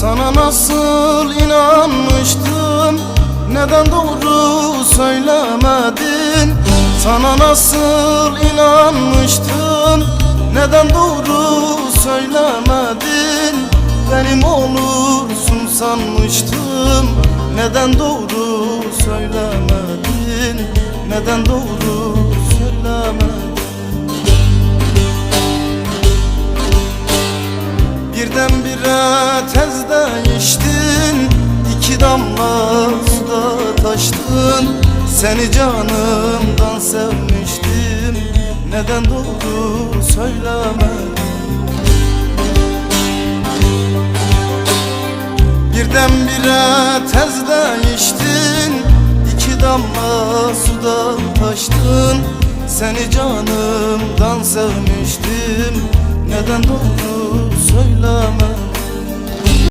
Sana nasıl inanmıştım? Neden doğru söylemedin? Sana nasıl inanmıştım? Neden doğru söylemedin? Benim olursun sanmıştım. Neden doğru söylemedin? Neden doğru Birdenbire tez değiştin iki damla suda taştın. Seni canımdan sevmiştim Neden doğru söylemedin? Birdenbire tez değiştin iki damla suda taştın. Seni canımdan sevmiştim Neden doğru söylemedin